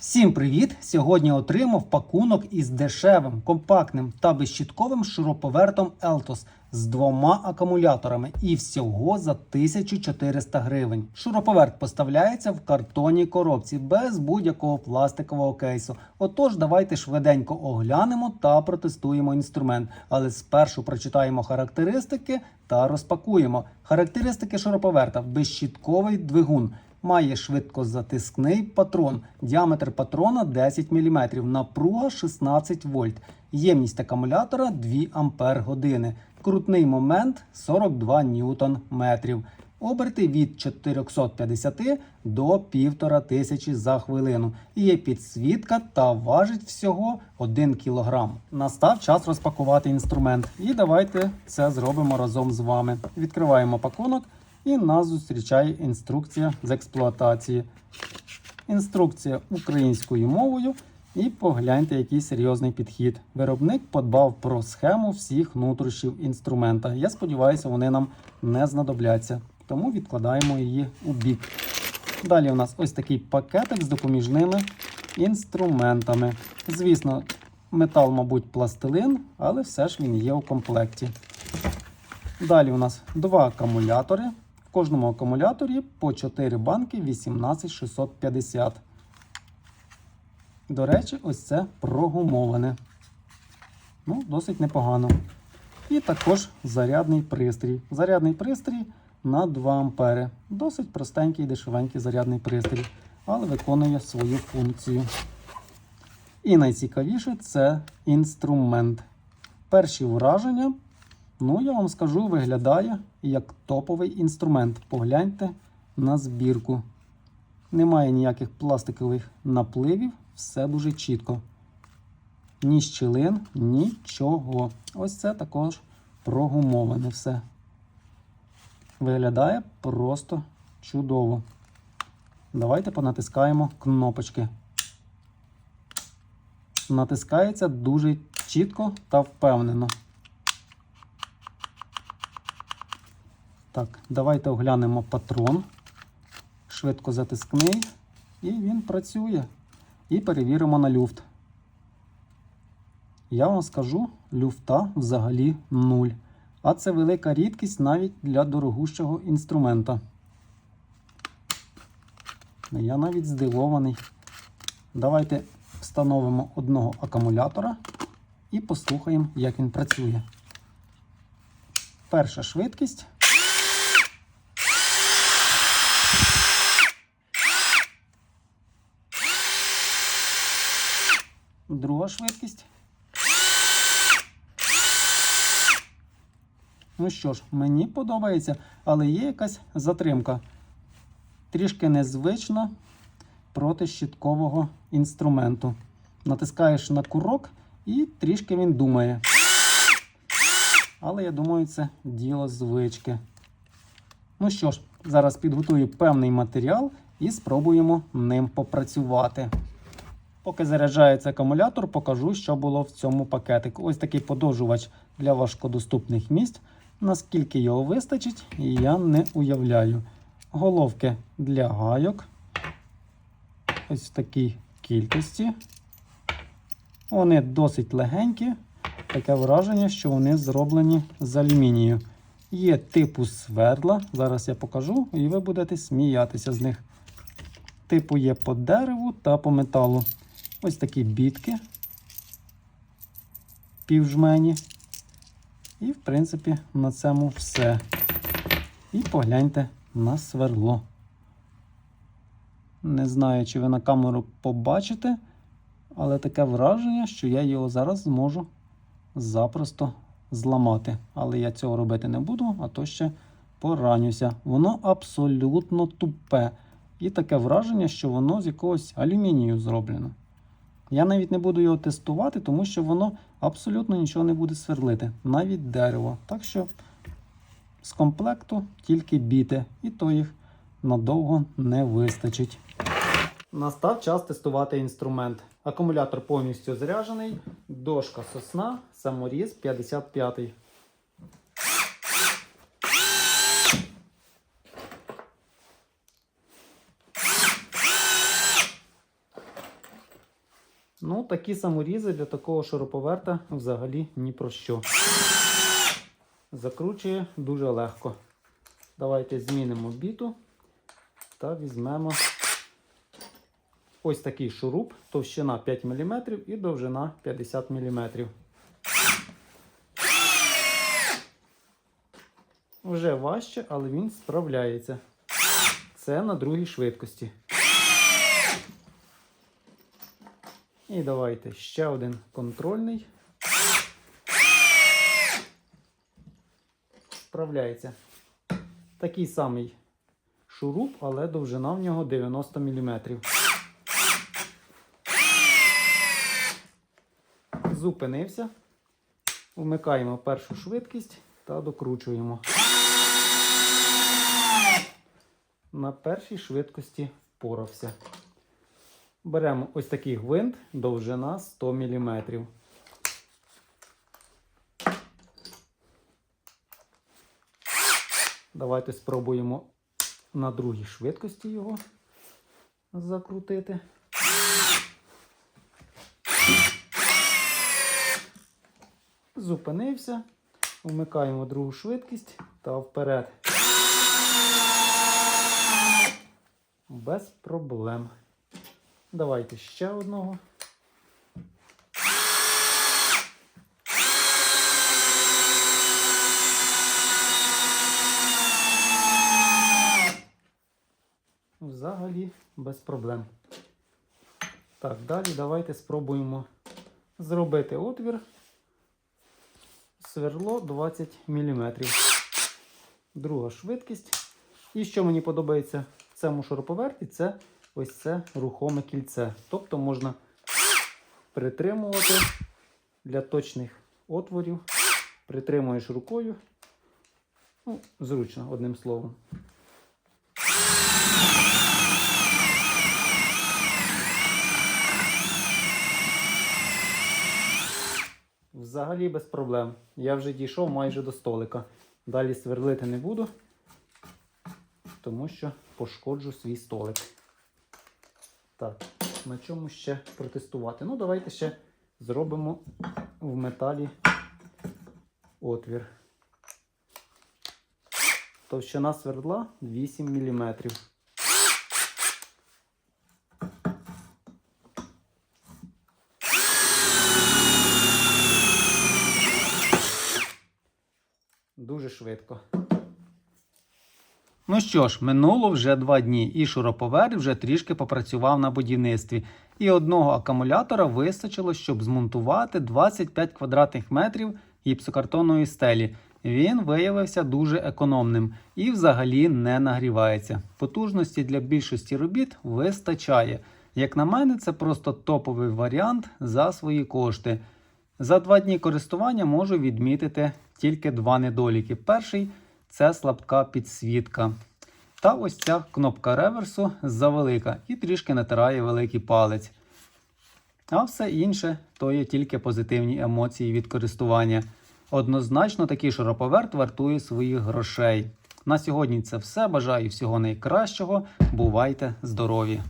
Всім привіт! Сьогодні отримав пакунок із дешевим, компактним та безщітковим шуруповертом Eltos з двома акумуляторами і всього за 1400 гривень. Шуруповерт поставляється в картонній коробці без будь-якого пластикового кейсу. Отож, давайте швиденько оглянемо та протестуємо інструмент. Але спершу прочитаємо характеристики та розпакуємо. Характеристики шуруповерта безщітковий двигун. Має швидкозатискний патрон, діаметр патрона 10 мм, напруга 16 вольт, ємність акумулятора 2 ампер години, крутний момент 42 ньютон метрів. Оберти від 450 до 1500 за хвилину. Є підсвітка та важить всього 1 кг. Настав час розпакувати інструмент. І давайте це зробимо разом з вами. Відкриваємо пакунок. І нас зустрічає інструкція з експлуатації. Інструкція українською мовою. І погляньте, який серйозний підхід. Виробник подбав про схему всіх нутрощів інструмента. Я сподіваюся, вони нам не знадобляться. Тому відкладаємо її у бік. Далі у нас ось такий пакетик з допоміжними інструментами. Звісно, метал, мабуть, пластилин, але все ж він є у комплекті. Далі у нас два акумулятори. В кожному акумуляторі по 4 банки 18650. До речі, ось це прогумоване. Ну, досить непогано. І також зарядний пристрій. Зарядний пристрій на 2 ампери. Досить простенький і дешевенький зарядний пристрій, але виконує свою функцію. І найцікавіше це інструмент. Перші враження. Ну, я вам скажу, виглядає як топовий інструмент. Погляньте на збірку. Немає ніяких пластикових напливів, все дуже чітко. Ні щілин, нічого. Ось це також прогумоване все. Виглядає просто чудово. Давайте понатискаємо кнопочки. Натискається дуже чітко та впевнено. Так, давайте оглянемо патрон. Швидко затискний. І він працює. І перевіримо на люфт. Я вам скажу, люфта взагалі нуль. А це велика рідкість навіть для дорогущого інструмента. Я навіть здивований. Давайте встановимо одного акумулятора і послухаємо, як він працює. Перша швидкість. Друга швидкість. Ну що ж, мені подобається, але є якась затримка. Трішки незвично проти щиткового інструменту. Натискаєш на курок і трішки він думає. Але я думаю, це діло звички. Ну що ж, зараз підготую певний матеріал і спробуємо ним попрацювати. Поки заряджається акумулятор, покажу, що було в цьому пакетику. Ось такий подовжувач для важкодоступних місць. Наскільки його вистачить, я не уявляю. Головки для гайок. Ось в такій кількості. Вони досить легенькі. Таке враження, що вони зроблені з алюмінію. Є типу свердла. Зараз я покажу, і ви будете сміятися з них. Типу є по дереву та по металу. Ось такі бітки, півжмені. І, в принципі, на цьому все. І погляньте на сверло. Не знаю, чи ви на камеру побачите, але таке враження, що я його зараз зможу запросто зламати. Але я цього робити не буду, а то ще поранюся. Воно абсолютно тупе. І таке враження, що воно з якогось алюмінію зроблено. Я навіть не буду його тестувати, тому що воно абсолютно нічого не буде сверлити, навіть дерево. Так що з комплекту тільки біти, і то їх надовго не вистачить. Настав час тестувати інструмент. Акумулятор повністю заряджений, дошка сосна, саморіз 55. Ну, такі саморізи для такого шуруповерта взагалі ні про що. Закручує дуже легко. Давайте змінимо біту та візьмемо ось такий шуруп, товщина 5 мм і довжина 50 мм. Вже важче, але він справляється. Це на другій швидкості. І давайте ще один контрольний. Справляється. Такий самий шуруп, але довжина в нього 90 мм. Зупинився. Вмикаємо першу швидкість та докручуємо. На першій швидкості впорався. Беремо ось такий гвинт, довжина 100 мм. Давайте спробуємо на другій швидкості його закрутити. Зупинився, вмикаємо другу швидкість та вперед. Без проблем. Давайте ще одного. Взагалі без проблем. Так, далі давайте спробуємо зробити отвір. Сверло 20 мм. Друга швидкість. І що мені подобається в цьому шуруповерті, це ось це рухоме кільце. Тобто можна притримувати для точних отворів. Притримуєш рукою. Ну, зручно, одним словом. Взагалі без проблем. Я вже дійшов майже до столика. Далі сверлити не буду, тому що пошкоджу свій столик. Так, на чому ще протестувати? Ну, давайте ще зробимо в металі отвір. Товщина свердла 8 мм. Дуже швидко. Ну що ж, минуло вже два дні, і шуруповерт вже трішки попрацював на будівництві. І одного акумулятора вистачило, щоб змонтувати 25 квадратних метрів гіпсокартонної стелі. Він виявився дуже економним і взагалі не нагрівається. Потужності для більшості робіт вистачає. Як на мене, це просто топовий варіант за свої кошти. За два дні користування можу відмітити тільки два недоліки. Перший це слабка підсвітка. Та ось ця кнопка реверсу завелика і трішки натирає великий палець. А все інше то є тільки позитивні емоції від користування. Однозначно, такий шуруповерт вартує своїх грошей. На сьогодні це все. Бажаю всього найкращого. Бувайте здорові!